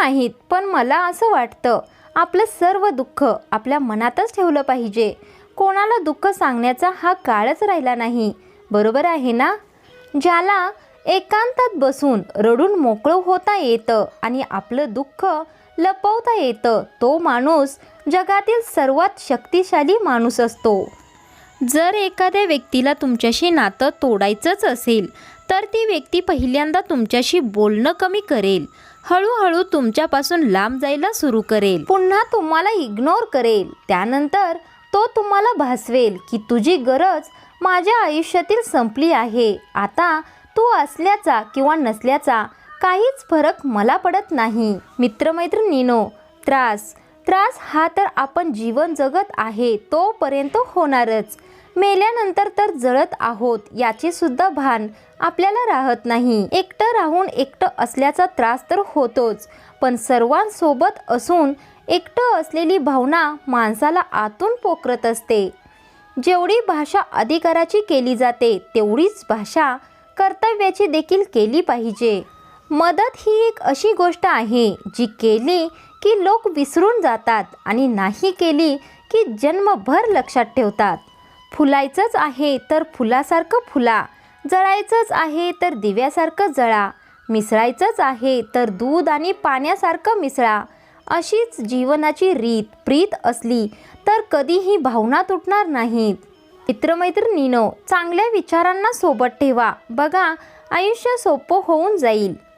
नाहीत पण मला असं वाटतं आपलं सर्व दुःख आपल्या मनातच ठेवलं पाहिजे. कोणाला दुःख सांगण्याचा हा काळच राहिला नाही बरोबर आहे ना? ज्याला एकांतात बसून रडून मोकळं होता येतं आणि आपलं दुःख लपवता येतं तो माणूस जगातील सर्वात शक्तिशाली माणूस असतो. जर एखाद्या व्यक्तीला तुमच्याशी नातं तोडायचंच असेल तर ती व्यक्ती पहिल्यांदा तुमच्याशी बोलणं कमी करेल. हळूहळू तुमच्यापासून लांब जायला सुरू करेल. पुन्हा तुम्हाला इग्नोर करेल. त्यानंतर तो तुम्हाला भासवेल की तुझी गरज माझ्या आयुष्यातील संपली आहे. आता तू असल्याचा किंवा नसल्याचा काहीच फरक मला पडत नाही. मित्रमैत्रिणीनो त्रास. त्रास हा तर आपण जीवन जगत आहे तोपर्यंत होणारच. मेल्यानंतर तर जळत आहोत याचे सुद्धा भान आपल्याला राहत नाही. एकटं राहून एकटं असल्याचा त्रास तर होतोच पण सर्वांसोबत असून एकटं असलेली भावना माणसाला आतून पोखरत असते. जेवढी भाषा अधिकाराची केली जाते तेवढीच भाषा कर्तव्याची देखील केली पाहिजे. मदत ही एक अशी गोष्ट आहे जी केली की लोक विसरून जातात आणि नाही केली की जन्मभर लक्षात ठेवतात. फुलायचंच आहे तर फुलासारखं फुला. जळायचंच आहे तर दिव्यासारखं जळा. मिसळायचंच आहे तर दूध आणि पाण्यासारखं मिसळा. अशीच जीवनाची रीत प्रीत असली तर कधीही भावना तुटणार नाहीत. मित्रमैत्रिणीनो चांगल्या विचारांना सोबत ठेवा. बघा आयुष्य सोपं होऊन जाईल.